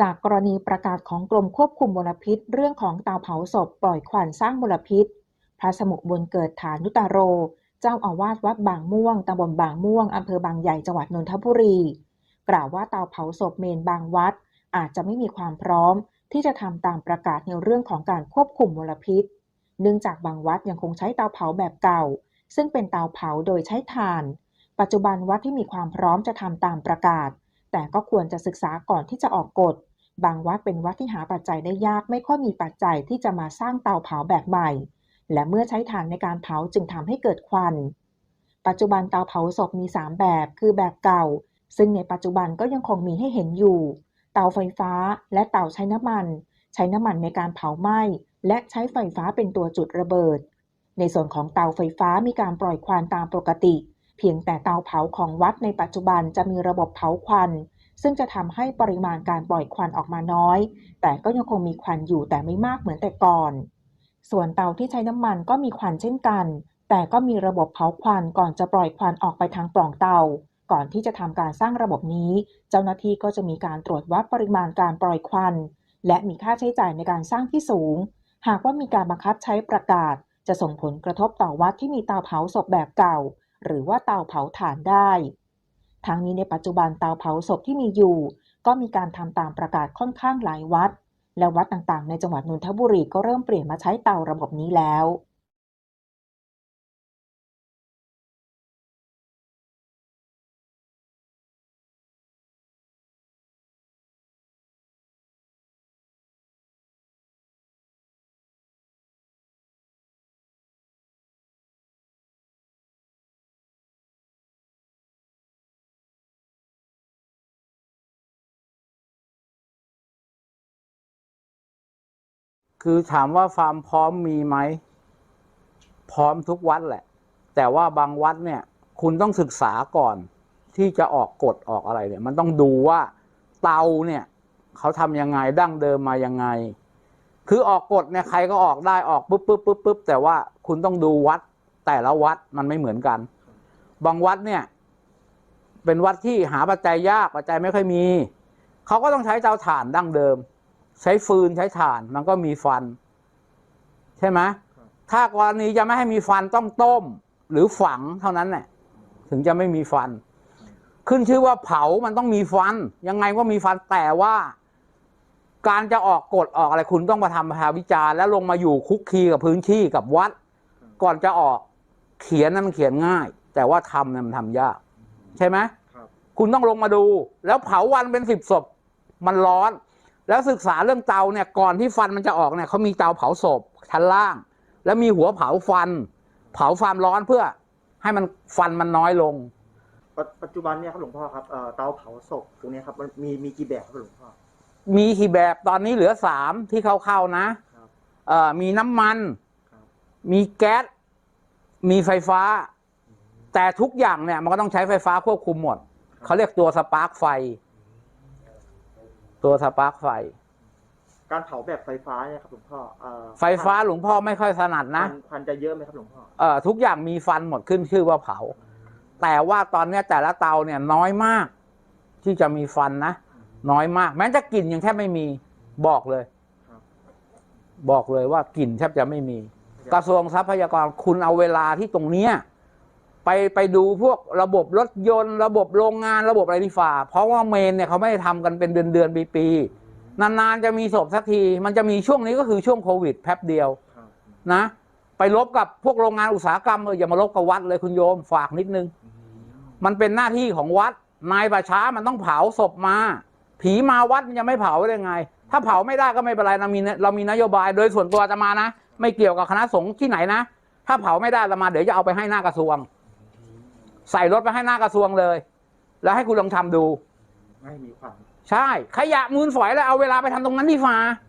จากกรณีประกาศของกรมควบคุมมลพิษ เรื่องของเตาเผาศพปล่อยควันสร้างมลพิษ พระสมุบุญเกิดฐานุตาโร เจ้าอาวาสวัดบางม่วงตำบลบางม่วงอำเภอบางใหญ่จังหวัดนนทบุรี กล่าวว่าเตาเผาศพเมนบางวัด อาจจะไม่มีความพร้อม ที่จะทำตามประกาศในเรื่องของการควบคุมมลพิษ เนื่องจากบางวัดยังคงใช้เตาเผาแบบเก่า ซึ่งเป็นเตาเผาโดยใช้ถ่าน ปัจจุบันวัดที่มีความพร้อมจะทำตามประกาศ แต่ก็ควรจะศึกษาก่อนที่จะออกกฎ บางวัดเป็นวัดที่หาปัจจัยได้ยากไม่ค่อยมีปัจจัยที่จะมาสร้างเตาเผาแบบใหม่ และเมื่อใช้ถ่านในการเผาจึงทำให้เกิดควัน ปัจจุบันเตาเผาศพมี 3 แบบ คือแบบเก่า ซึ่งในปัจจุบันก็ยังคงมีให้เห็นอยู่ เตาไฟฟ้าและเตาใช้น้ำมัน ใช้น้ำมันในการเผาไหม้และใช้ไฟฟ้าเป็นตัวจุดระเบิด ในส่วนของเตาไฟฟ้ามีการปล่อยควันตามปกติ เพียงแต่เตาเผาของวัดในปัจจุบันจะมีระบบเผาควัน ซึ่งจะทำให้ปริมาณการปล่อยควันออกมาน้อย แต่ก็ยังคงมีควันอยู่แต่ไม่มากเหมือนแต่ก่อน ส่วนเตาที่ใช้น้ำมันก็มีควันเช่นกัน แต่ก็มีระบบเผาควันก่อนจะปล่อยควันออกไปทางปล่องเตา ก่อนที่จะทำการสร้างระบบนี้ เจ้าหน้าที่ก็จะมีการตรวจวัดปริมาณการปล่อยควัน และมีค่าใช้จ่ายในการสร้างที่สูง หากว่ามีการบังคับใช้ประกาศ จะส่งผลกระทบต่อวัดที่มีเตาเผาศพแบบเก่า หรือว่าเตาเผาถ่านได้ ทั้งนี้ในปัจจุบันเตาเผาศพที่มีอยู่ ก็มีการทำตามประกาศค่อนข้างหลายวัด และวัดต่างๆ ในจังหวัดนนทบุรีก็เริ่มเปลี่ยนมาใช้เตาระบบนี้แล้ว คือถามว่าความพร้อมมีไหม พร้อมทุกวัดแหละ แต่ว่าบางวัดเนี่ย คุณต้องศึกษาก่อน ที่จะออกกฎออกอะไรเนี่ย มันต้องดูว่าเตาเนี่ย เขาทำยังไงดั้งเดิมมายังไง คือออกกฎเนี่ยใครก็ออกได้ออกปุ๊บปุ๊บปุ๊บปุ๊บแต่ว่าคุณต้องดูวัดแต่ละวัดมันไม่เหมือนกัน บางวัดเนี่ย เป็นวัดที่หาปัจจัยยากปัจจัยไม่ค่อยมี เขาก็ต้องใช้เตาถ่านดั้งเดิม ใช้ฟืนใช้ถ่านมันก็มีฟัน ใช่ไหมถ้ากรณีจะไม่ให้มีฟันต้องต้ม หรือฝังเท่านั้นแหละถึงจะไม่มีฟัน ขึ้นชื่อว่าเผามันต้องมีฟัน ยังไงก็มีฟันแต่ว่า การจะออกกฎออกอะไรคุณต้องมาทำพาวิจารณ์แล้วลงมาอยู่คุกคีกับพื้นที่กับวัด ก่อนจะออกเขียนนั้นมันเขียนง่าย แต่ว่าทำเนี่ยมันทำยาก ใช่ไหมครับคุณต้องลงมาดู แล้วเผาวันเป็นสิบศพมันร้อน แล้วศึกษาเรื่องเตาเนี่ยก่อนที่ฟันมันจะออกเนี่ยเขามีเตาเผาศพชั้นล่าง แล้วมีหัวเผาฟัน เผาความร้อนเพื่อให้มันฟันมันน้อยลง ปัจปัจจุบันเนี่ยครับหลวงพ่อครับเอ่อเตาเผาศพตรงเนี้ยครับมันมีมีกี่แบบครับหลวงพ่อ มีกี่แบบตอนนี้เหลือสามที่เข้าเข้าๆนะครับเอ่อมีน้ำมัน ครับ มีแก๊สมีไฟฟ้า แต่ทุกอย่างเนี่ยมันก็ต้องใช้ไฟฟ้าควบคุมหมด เขาเรียกตัวสปาร์กไฟ ตัวสปาร์กไฟ การเผาแบบไฟฟ้าเนี่ยครับหลวงพ่อเอ่อไฟฟ้าหลวงพ่อไม่ค่อยถนัดคนะวันควันจะเยอะไหมครับหลวงพ่อเอ่อทุกอย่างมีฟันหมดขึ้นชื่อว่าเผา แต่ว่าตอนเนี้ยแต่ละเตาเนี่ยน้อยมาก ที่จะมีฟันนะ น้อยมาก แม้จะกลิ่นยังแทบไม่มีบอกเลยครับบอกเลยว่ากลิ่นแทบจะไม่มี กระทรวงทรัพยากรคุณเอาเวลาที่ตรงเนี้ย ไปไปดูพวกระบบรถยนต์ ระบบโรงงานระบบอะไรที่ฝ่า เพราะว่าเมนเนี่ยเขาไม่ได้ทำกันเป็นเดือนเดือนปีปีๆนานๆจะมีศพสักที มันจะมีช่วงนี้ก็คือช่วงโควิดแป๊บเดียวครับนะ ไปลบกับพวกโรงงานอุตสาหกรรมเอออย่ามาลบกับวัดเลยคุณโยมฝากนิดนึง มันเป็นหน้าที่ของวัด นายประช้ามันต้องเผาศพมา ผีมาวัดมันจะไม่เผาได้ไง ถ้าเผาไม่ได้ก็ไม่เป็นไรเรามีเรามีนโยบายโดยส่วนตัวอาจะมานะ ไม่เกี่ยวกับคณะสงฆ์ที่ไหนนะ ถ้าเผาไม่ได้อาตมาเดี๋ยวจะเอาไปให้หน้ากระทรวง ใส่รถไปให้หน้ากระทรวงเลย แล้วให้คุณลองทำดู ไม่มีควันใช่ ขยะมูลฝอยแล้วเอาเวลาไปทำตรงนั้นดีฟ้าค